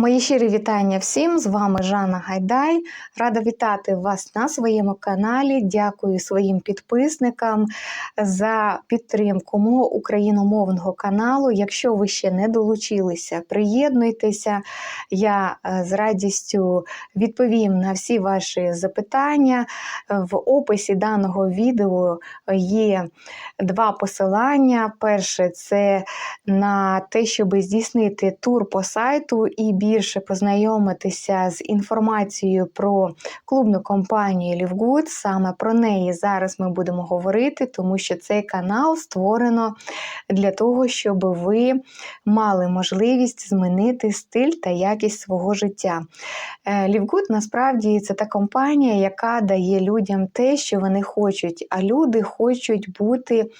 Мої щирі вітання всім! З вами Жанна Гайдай. Рада вітати вас на своєму каналі. Дякую своїм підписникам за підтримку мого україномовного каналу. Якщо ви ще не долучилися, приєднуйтеся. Я е, з радістю відповім на всі ваші запитання. В описі даного відео є два посилання. Перше це на те, щоб здійснити тур по сайту і більше познайомитися з інформацією про клубну компанію Лівгуд. Саме про неї зараз ми будемо говорити, тому що цей канал створено для того, щоб ви мали можливість змінити стиль та якість свого життя. Лівгуд насправді це та компанія, яка дає людям те, що вони хочуть, а люди хочуть бути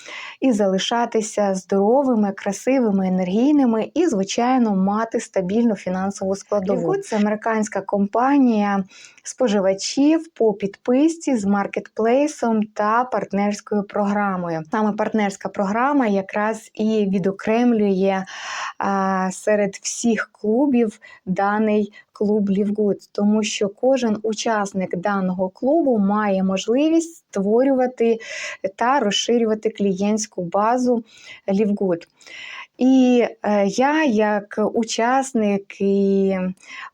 і залишатися здоровими, красивими, енергійними і, звичайно, мати стабільну фінансову складову. Це американська компанія споживачів по підписці з маркетплейсом та партнерською програмою. Саме партнерська програма якраз і відокремлює а, серед всіх клубів даний клуб Лівгуд, тому що кожен учасник даного клубу має можливість створювати та розширювати клієнтську базу Лівгуд. І е, я, як учасник і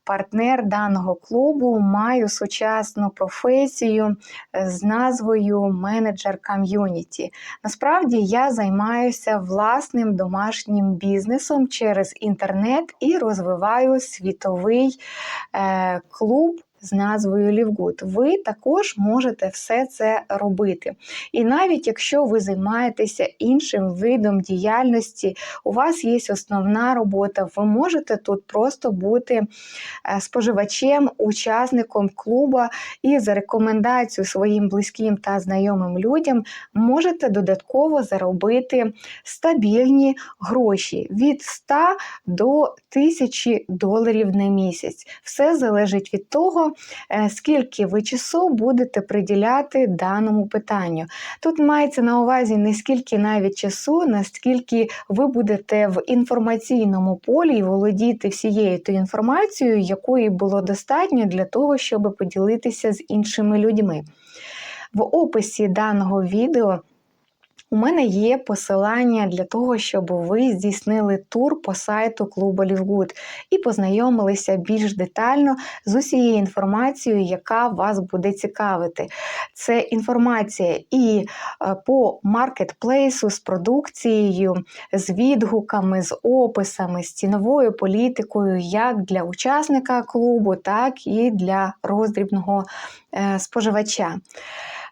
партнер даного клубу, маю сучасну професію е, з назвою менеджер ком'юніті. Насправді я займаюся власним домашнім бізнесом через інтернет і розвиваю світовий е, клуб з назвою Лівгуд. Ви також можете все це робити. І навіть якщо ви займаєтеся іншим видом діяльності, у вас є основна робота, ви можете тут просто бути е, споживачем, учасником клуба і за рекомендацією своїм близьким та знайомим людям можете додатково заробити стабільні гроші від 100 до 1000 доларів на місяць. Все залежить від того, скільки ви часу будете приділяти даному питанню. Тут мається на увазі не скільки навіть часу, наскільки ви будете в інформаційному полі володіти всією тою інформацією, якої було достатньо для того, щоб поділитися з іншими людьми. В описі даного відео у мене є посилання для того, щоб ви здійснили тур по сайту клубу Лівгуд і познайомилися більш детально з усією інформацією, яка вас буде цікавити. Це інформація і е, по маркетплейсу з продукцією, з відгуками, з описами, з ціновою політикою, як для учасника клубу, так і для роздрібного е, споживача.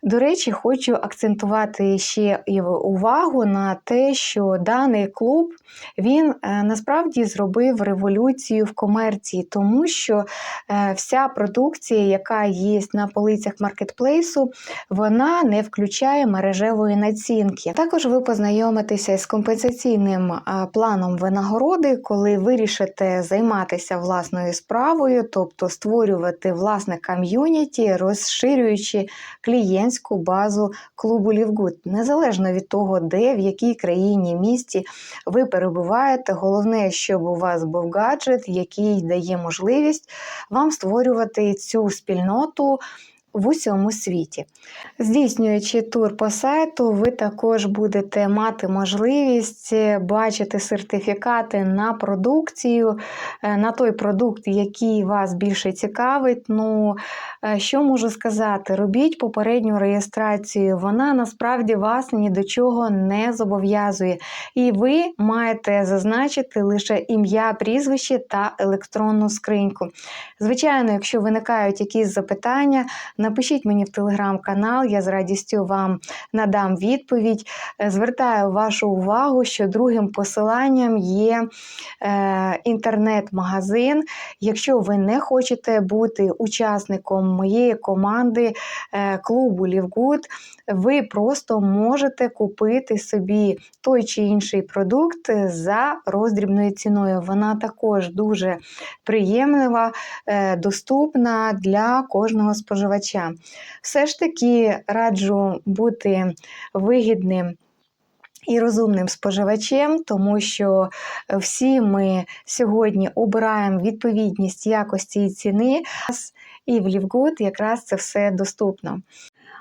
До речі, хочу акцентувати ще увагу на те, що даний клуб він е, насправді зробив революцію в комерції, тому що е, вся продукція, яка є на полицях маркетплейсу, вона не включає мережевої націнки. Також ви познайомитеся з компенсаційним е, планом винагороди, коли вирішите займатися власною справою, тобто створювати власне ком'юніті, розширюючи клієнт клієнтську базу клубу Лівгуд, незалежно від того, де, в якій країні, місті ви перебуваєте. Головне, щоб у вас був гаджет, який дає можливість вам створювати цю спільноту в усьому світі. Здійснюючи тур по сайту, ви також будете мати можливість бачити сертифікати на продукцію, е, на той продукт, який вас більше цікавить. Ну, е, що можу сказати? Робіть попередню реєстрацію, вона насправді вас ні до чого не зобов'язує. І ви маєте зазначити лише ім'я, прізвище та електронну скриньку. Звичайно, якщо виникають якісь запитання, Напишіть мені в телеграм-канал, я з радістю вам надам відповідь. Е, звертаю вашу увагу, що другим посиланням є е, інтернет-магазин. Якщо ви не хочете бути учасником моєї команди е, клубу Лівгуд, ви просто можете купити собі той чи інший продукт за роздрібною ціною. Вона також дуже приємлива, доступна для кожного споживача споживача. Все ж таки раджу бути вигідним і розумним споживачем, тому що всі ми сьогодні обираємо відповідність якості і ціни, і в Лівгуд якраз це все доступно.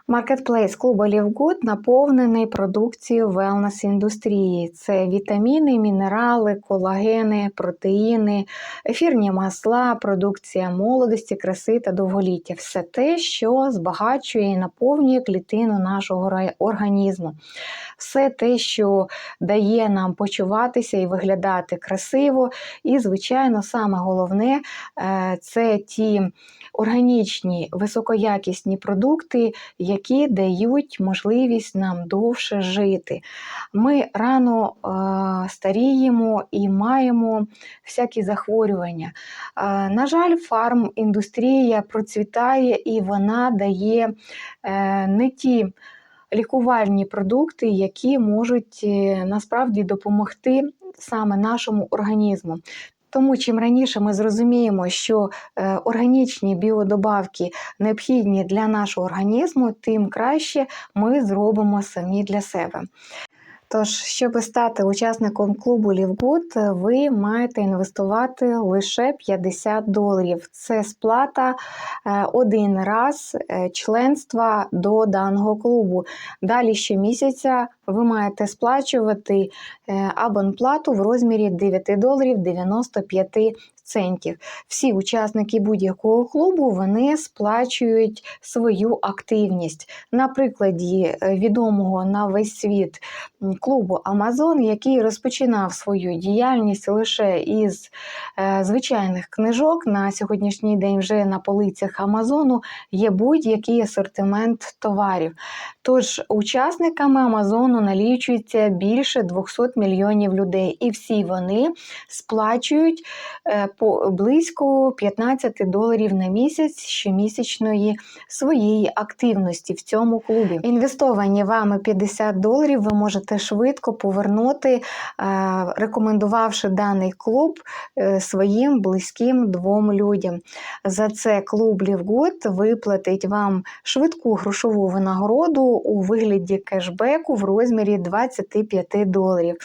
Маркетплейс клубу Лівгуд наповнений продукцією велнес індустрії. Це вітаміни, мінерали, колагени, протеїни, ефірні масла, продукція молодості, краси та довголіття. Все те, що збагачує і наповнює клітину нашого організму. Все те, що дає нам почуватися і виглядати красиво. І, звичайно, саме головне е, це ті органічні, високоякісні продукти, які дають можливість нам довше жити. Ми рано е, старіємо і маємо всякі захворювання. Е, на жаль, фарміндустрія процвітає і вона дає е, не ті лікувальні продукти, які можуть е, насправді допомогти саме нашому організму. Тому чим раніше ми зрозуміємо, що е, органічні біодобавки необхідні для нашого організму, тим краще ми зробимо самі для себе. Тож, щоб стати учасником клубу Лівгуд, ви маєте інвестувати лише 50 доларів. Це сплата е, один раз е, членства до даного клубу. Далі щомісяця ви маєте сплачувати е, абонплату в розмірі 9 доларів 95 центів. Всі учасники будь-якого клубу вони сплачують свою активність. На прикладі е, відомого на весь світ клубу Amazon, який розпочинав свою діяльність лише із е, звичайних книжок. На сьогоднішній день вже на полицях Амазону є будь-який асортимент товарів. Тож учасниками Амазону налічується більше 200 мільйонів людей, і всі вони сплачують е, по близько 15 доларів на місяць щомісячної своєї активності в цьому клубі. Інвестовані вами 50 доларів ви можете швидко повернути, е, рекомендувавши даний клуб е, своїм близьким двом людям. За це клуб Лівгуд виплатить вам швидку грошову винагороду у вигляді кешбеку в розмірі 25 доларів.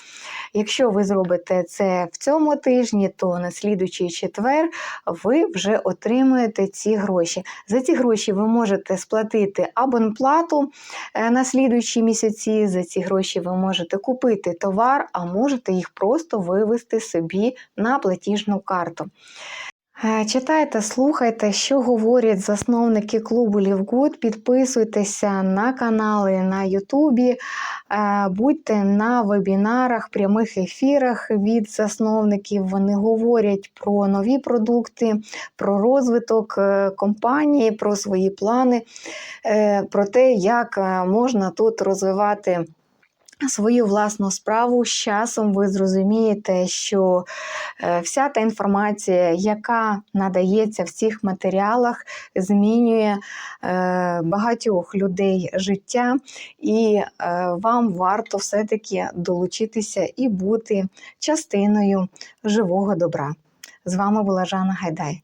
Якщо ви зробите це в цьому тижні, то на слідучий четвер ви вже отримуєте ці гроші. За ці гроші ви можете сплатити абонплату е, на слідуючі місяці. За ці гроші ви можете купити товар, а можете їх просто вивести собі на платіжну карту. Е, Читайте, слухайте, що говорять засновники клубу Лівгуд. Підписуйтеся на канали на Ютубі, е, будьте на вебінарах, прямих ефірах від засновників. Вони говорять про нові продукти, про розвиток е, компанії, про свої плани, про те, як можна тут розвивати. Свою власну справу з часом ви зрозумієте, що е, вся та інформація, яка надається в цих матеріалах, змінює е, багатьох людей життя, і е, вам варто все-таки долучитися і бути частиною живого добра. З вами була Жанна Гайдай.